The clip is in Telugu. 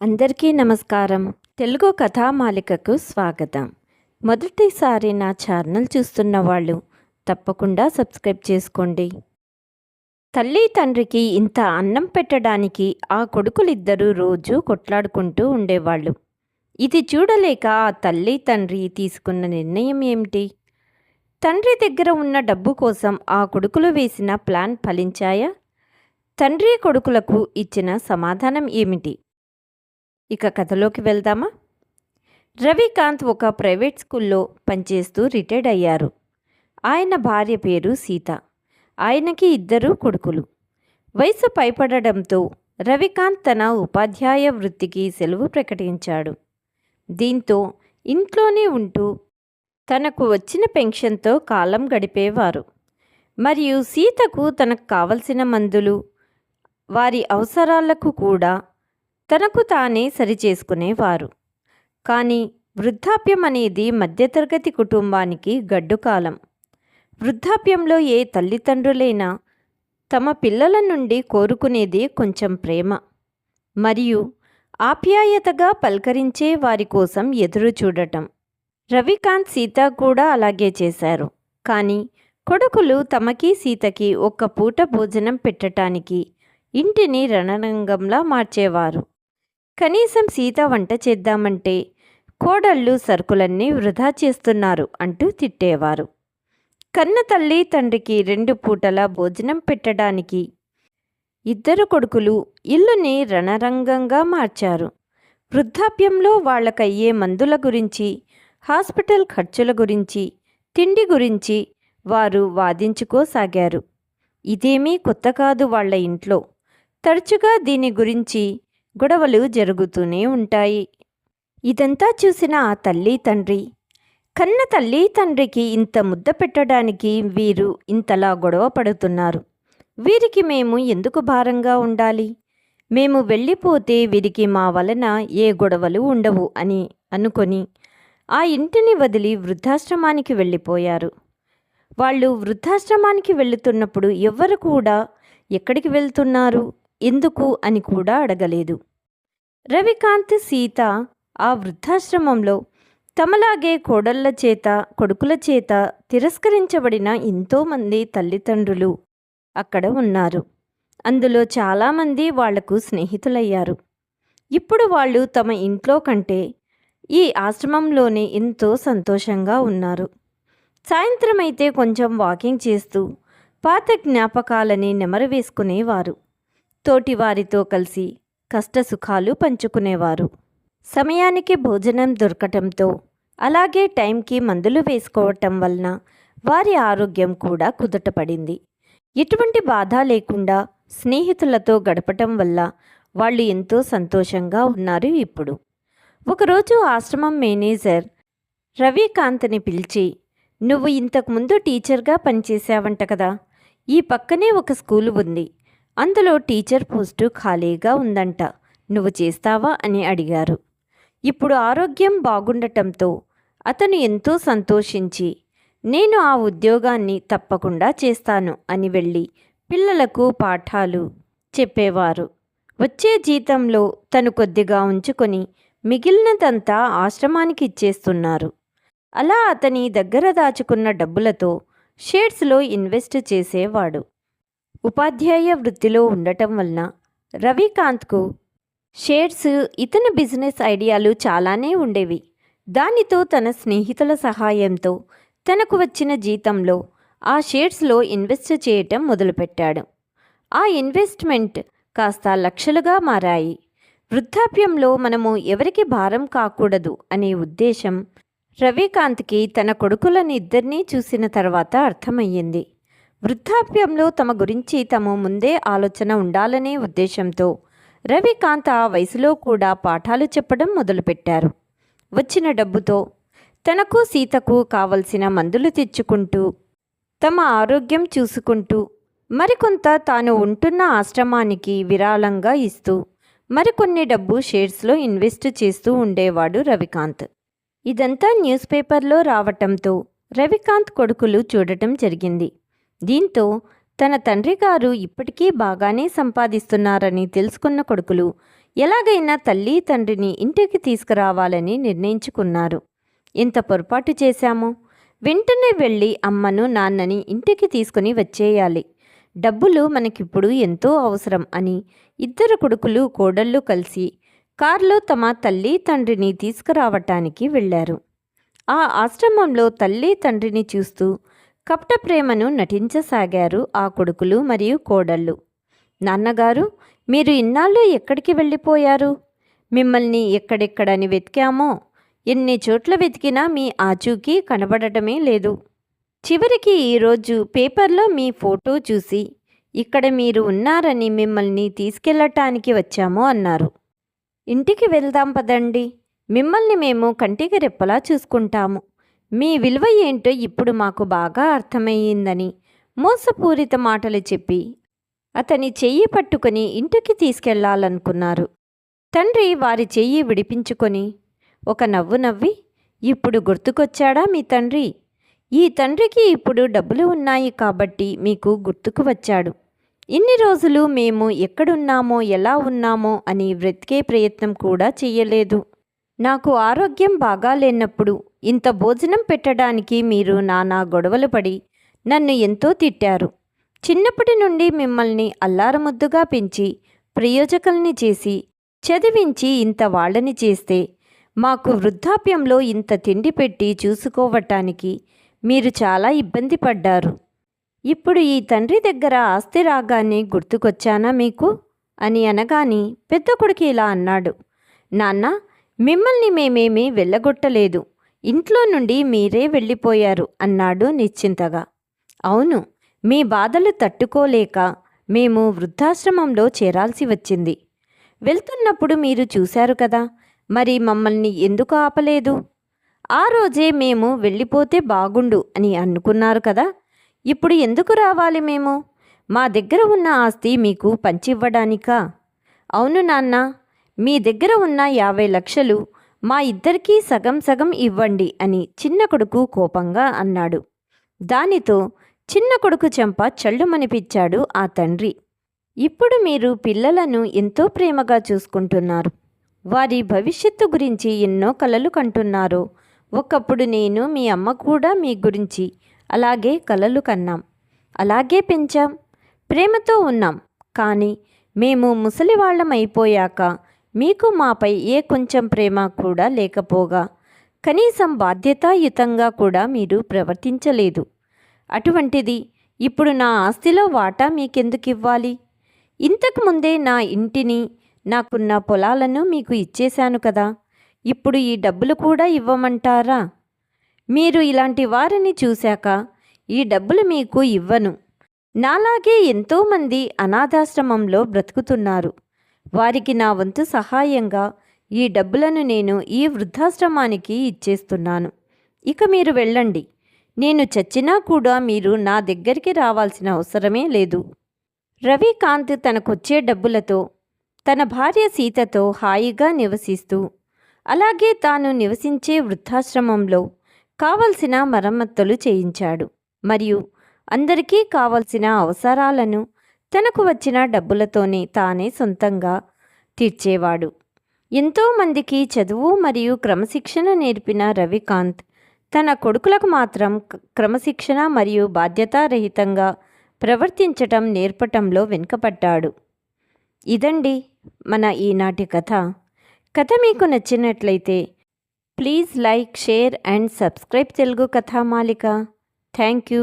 అందరికీ నమస్కారం. తెలుగు కథామాలికకు స్వాగతం. మొదటిసారి నా ఛానల్ చూస్తున్న వాళ్ళు తప్పకుండా సబ్స్క్రైబ్ చేసుకోండి. తల్లి తండ్రికి ఇంత అన్నం పెట్టడానికి ఆ కొడుకులిద్దరూ రోజు కొట్లాడుకుంటూ ఉండేవాళ్ళు. ఇది చూడలేక ఆ తల్లి తండ్రి తీసుకున్న నిర్ణయం ఏమిటి? తండ్రి దగ్గర ఉన్న డబ్బు కోసం ఆ కొడుకులు వేసిన ప్లాన్ ఫలించాయా? తండ్రి కొడుకులకు ఇచ్చిన సమాధానం ఏమిటి? ఇక కథలోకి వెళ్దామా? రవికాంత్ ఒక ప్రైవేట్ స్కూల్లో పనిచేస్తూ రిటైర్డ్ అయ్యారు. ఆయన భార్య పేరు సీత. ఆయనకి ఇద్దరు కొడుకులు. వయసు పైపడడంతో రవికాంత్ తన ఉపాధ్యాయ వృత్తికి సెలవు ప్రకటించాడు. దీంతో ఇంట్లోనే ఉంటూ తనకు వచ్చిన పెన్షన్తో కాలం గడిపేవారు. మరియు సీతకు తనకు కావలసిన మందులు వారి అవసరాలకు కూడా తనకు తానే సరిచేసుకునేవారు. కానీ వృద్ధాప్యం అనేది మధ్యతరగతి కుటుంబానికి గడ్డుకాలం వృద్ధాప్యంలో ఏ తల్లిదండ్రులైనా తమ పిల్లల నుండి కోరుకునేది కొంచెం ప్రేమ. మరియు ఆప్యాయతగా పలకరించే వారి కోసం ఎదురు చూడటం. రవికాంత్ సీత కూడా అలాగే చేశారు. కానీ కొడుకులు తమకి సీతకి ఒక్క పూట భోజనం పెట్టటానికి ఇంటిని రణరంగంలా మార్చేవారు. కనీసం సీత వంట చేద్దామంటే కోడళ్ళు సరుకులన్నీ వృధా చేస్తున్నారు అంటూ తిట్టేవారు. కన్న తల్లి తండ్రికి రెండు పూటల భోజనం పెట్టడానికి ఇద్దరు కొడుకులు ఇల్లుని రణరంగంగా మార్చారు. వృద్ధాప్యంలో వాళ్ళకయ్యే మందుల గురించి హాస్పిటల్ ఖర్చుల గురించి తిండి గురించి వారు వాదించుకోసాగారు. ఇదేమీ కొత్త కాదు వాళ్ళ ఇంట్లో. తరచుగా దీని గురించి గొడవలు జరుగుతూనే ఉంటాయి. ఇదంతా చూసిన ఆ తల్లి తండ్రి కన్న తల్లి తండ్రికి ఇంత ముద్ద పెట్టడానికి వీరు ఇంతలా గొడవ పడుతున్నారు. వీరికి మేము ఎందుకు భారంగా ఉండాలి? మేము వెళ్ళిపోతే వీరికి మా వలన ఏ గొడవలు ఉండవు అని అనుకొని ఆ ఇంటిని వదిలి వృద్ధాశ్రమానికి వెళ్ళిపోయారు. వాళ్ళు వృద్ధాశ్రమానికి వెళుతున్నప్పుడు ఎవ్వరు కూడా ఎక్కడికి వెళ్తున్నారు? ఎందుకు అని కూడా అడగలేదు. రవికాంత్ సీత ఆ వృద్ధాశ్రమంలో తమలాగే కోడళ్ళ చేత కొడుకుల చేత తిరస్కరించబడిన ఎంతోమంది తల్లిదండ్రులు అక్కడ ఉన్నారు. అందులో చాలామంది వాళ్ళకు స్నేహితులయ్యారు. ఇప్పుడు వాళ్ళు తమ ఇంట్లో కంటే ఈ ఆశ్రమంలోనే ఎంతో సంతోషంగా ఉన్నారు. సాయంత్రం అయితే కొంచెం వాకింగ్ చేస్తూ పాత జ్ఞాపకాలని నెమరు వేసుకునేవారు. తోటివారితో కలిసి కష్టసుఖాలు పంచుకునేవారు. సమయానికి భోజనం దొరకటంతో అలాగే టైంకి మందులు వేసుకోవటం వలన వారి ఆరోగ్యం కూడా కుదుటపడింది. ఎటువంటి బాధ లేకుండా స్నేహితులతో గడపటం వల్ల వాళ్ళు ఎంతో సంతోషంగా ఉన్నారు ఇప్పుడు. ఒకరోజు ఆశ్రమం మేనేజర్ రవికాంత్ని పిలిచి నువ్వు ఇంతకుముందు టీచర్గా పనిచేసావంట కదా ఈ పక్కనే ఒక స్కూలు ఉంది. అందులో టీచర్ పోస్టు ఖాళీగా ఉందంట. నువ్వు చేస్తావా? అని అడిగారు. ఇప్పుడు ఆరోగ్యం బాగుండటంతో అతను ఎంతో సంతోషించి నేను ఆ ఉద్యోగాన్ని తప్పకుండా చేస్తాను అని వెళ్ళి పిల్లలకు పాఠాలు చెప్పేవారు. వచ్చే జీతంలో తను కొద్దిగా ఉంచుకొని మిగిలినదంతా ఆశ్రమానికి ఇచ్చేస్తున్నారు. అలా అతని దగ్గర దాచుకున్న డబ్బులతో షేర్స్లో ఇన్వెస్ట్ చేసేవాడు. ఉపాధ్యాయ వృత్తిలో ఉండటం వలన రవికాంత్కు షేర్స్ ఇతని బిజినెస్ ఐడియాలు చాలానే ఉండేవి. దానితో తన స్నేహితుల సహాయంతో తనకు వచ్చిన జీతంలో ఆ షేర్స్లో ఇన్వెస్ట్ చేయటం మొదలుపెట్టాడు. ఆ ఇన్వెస్ట్మెంట్ కాస్త లక్షలుగా మారాయి. వృద్ధాప్యంలో మనము ఎవరికి భారం కాకూడదు అనే ఉద్దేశం రవికాంత్కి తన కొడుకులను ఇద్దరినీ చూసిన తర్వాత అర్థమయ్యింది. వృద్ధాప్యంలో తమ గురించి తమ ముందే ఆలోచన ఉండాలనే ఉద్దేశంతో రవికాంత్ ఆ వయసులో కూడా పాఠాలు చెప్పడం మొదలుపెట్టారు. వచ్చిన డబ్బుతో తనకు సీతకు కావలసిన మందులు తెచ్చుకుంటూ తమ ఆరోగ్యం చూసుకుంటూ మరికొంత తాను ఉంటున్న ఆశ్రమానికి విరాళంగా ఇస్తూ మరికొన్ని డబ్బు షేర్స్లో ఇన్వెస్ట్ చేస్తూ ఉండేవాడు రవికాంత్. ఇదంతా న్యూస్ పేపర్లో రావటంతో రవికాంత్ కొడుకులు చూడటం జరిగింది. దీంతో తన తండ్రి గారు ఇప్పటికీ బాగానే సంపాదిస్తున్నారని తెలుసుకున్న కొడుకులు ఎలాగైనా తల్లి తండ్రిని ఇంటికి తీసుకురావాలని నిర్ణయించుకున్నారు. ఇంత పొరపాటు చేశాము? వెంటనే వెళ్ళి అమ్మను నాన్నని ఇంటికి తీసుకుని వచ్చేయాలి. డబ్బులు మనకిప్పుడు ఎంతో అవసరం అని ఇద్దరు కొడుకులు కోడళ్ళు కలిసి కారులో తమ తల్లి తండ్రిని తీసుకురావటానికి వెళ్ళారు. ఆ ఆశ్రమంలో తల్లి తండ్రిని చూస్తూ కపట ప్రేమను నటించసాగారు ఆ కొడుకులు మరియు కోడళ్ళు. నాన్నగారు మీరు ఇన్నాళ్ళు ఎక్కడికి వెళ్ళిపోయారు? మిమ్మల్ని ఎక్కడెక్కడని వెతికామో? ఎన్ని చోట్ల వెతికినా మీ ఆచూకీ కనబడటమే లేదు. చివరికి ఈరోజు పేపర్లో మీ ఫోటో చూసి ఇక్కడ మీరు ఉన్నారని మిమ్మల్ని తీసుకెళ్ళటానికి వచ్చాము అన్నారు. ఇంటికి వెళ్దాం పదండి. మిమ్మల్ని మేము కంటికి రెప్పలా చూసుకుంటాము. మీ విలువ ఏంటో ఇప్పుడు మాకు బాగా అర్థమయ్యిందని మోసపూరిత మాటలు చెప్పి అతని చెయ్యి పట్టుకొని ఇంటికి తీసుకెళ్ళాలనుకున్నారు. తండ్రి వారి చెయ్యి విడిపించుకొని ఒక నవ్వు నవ్వి ఇప్పుడు గుర్తుకొచ్చాడా మీ తండ్రి? ఈ తండ్రికి ఇప్పుడు డబ్బులు ఉన్నాయి కాబట్టి మీకు గుర్తుకు వచ్చాడు. ఇన్ని రోజులు మేము ఎక్కడున్నామో ఎలా ఉన్నామో అని వెతికే ప్రయత్నం కూడా చెయ్యలేదు. నాకు ఆరోగ్యం బాగాలేనప్పుడు ఇంత భోజనం పెట్టడానికి మీరు నానా గొడవలు పడి నన్ను ఎంతో తిట్టారు. చిన్నప్పటి నుండి మిమ్మల్ని అల్లారముద్దుగా పెంచి ప్రయోజకుల్ని చేసి చదివించి ఇంత వాళ్ళని చేస్తే మాకు వృద్ధాప్యంలో ఇంత తిండి పెట్టి చూసుకోవటానికి మీరు చాలా ఇబ్బంది పడ్డారు. ఇప్పుడు ఈ తండ్రి దగ్గర ఆస్తి రాగానే గుర్తుకొచ్చానా మీకు? అని అనగాని పెద్ద కొడుకు ఇలా అన్నాడు. నాన్న మిమ్మల్ని మేమేమీ వెళ్ళగొట్టలేదు. ఇంట్లో నుండి మీరే వెళ్ళిపోయారు అన్నాడు నిశ్చింతగా. అవును మీ బాధలు తట్టుకోలేక మేము వృద్ధాశ్రమంలో చేరాల్సి వచ్చింది. వెళ్తున్నప్పుడు మీరు చూశారు కదా మరి మమ్మల్ని ఎందుకు ఆపలేదు? ఆ రోజే మేము వెళ్ళిపోతే బాగుండు అని అనుకున్నారు కదా ఇప్పుడు ఎందుకు రావాలి మేము? మా దగ్గర ఉన్న ఆస్తి మీకు పంచివ్వడానికా? అవును నాన్న మీ దగ్గర ఉన్న యాభై లక్షలు మా ఇద్దరికీ సగం సగం ఇవ్వండి అని చిన్న కొడుకు కోపంగా అన్నాడు. దానితో చిన్న కొడుకు చెంప చల్లుమనిపించాడు ఆ తండ్రి. ఇప్పుడు మీరు పిల్లలను ఎంతో ప్రేమగా చూసుకుంటున్నారు. వారి భవిష్యత్తు గురించి ఎన్నో కలలు కంటున్నారు. ఒకప్పుడు నేను మీ అమ్మ కూడా మీ గురించి అలాగే కలలు కన్నాం. అలాగే పెంచాం. ప్రేమతో ఉన్నాం. కానీ మేము ముసలివాళ్ళమైపోయాక అయిపోయాక మీకు మాపై ఏ కొంచెం ప్రేమ కూడా లేకపోగా కనీసం బాధ్యతాయుతంగా కూడా మీరు ప్రవర్తించలేదు. అటువంటిది ఇప్పుడు నా ఆస్తిలో వాటా మీకెందుకు ఇవ్వాలి ఇంతకుముందే నా ఇంటిని నాకున్న పొలాలను మీకు ఇచ్చేశాను కదా ఇప్పుడు ఈ డబ్బులు కూడా ఇవ్వమంటారా? మీరు ఇలాంటి వారిని చూశాక ఈ డబ్బులు మీకు ఇవ్వను. నాలాగే ఎంతోమంది అనాథాశ్రమంలో బ్రతుకుతున్నారు. వారికి నా వంతు సహాయంగా ఈ డబ్బులను నేను ఈ వృద్ధాశ్రమానికి ఇచ్చేస్తున్నాను. ఇక మీరు వెళ్ళండి. నేను చచ్చినా కూడా మీరు నా దగ్గరికి రావాల్సిన అవసరమే లేదు. రవికాంత్ తనకొచ్చే డబ్బులతో తన భార్య సీతతో హాయిగా నివసిస్తూ అలాగే తాను నివసించే వృద్ధాశ్రమంలో కావలసిన మరమ్మతులు చేయించాడు. మరియు అందరికీ కావలసిన అవసరాలను తనకు వచ్చిన డబ్బులతోనే తానే సొంతంగా తీర్చేవాడు. ఎంతోమందికి చదువు మరియు క్రమశిక్షణ నేర్పిన రవికాంత్ తన కొడుకులకు మాత్రం క్రమశిక్షణ మరియు బాధ్యతారహితంగా ప్రవర్తించటం నేర్పటంలో వెనుకపడ్డాడు ఇదండి మన ఈనాటి కథ. కథ మీకు నచ్చినట్లయితే please like share and subscribe Telugu Kathamalika. Thank you.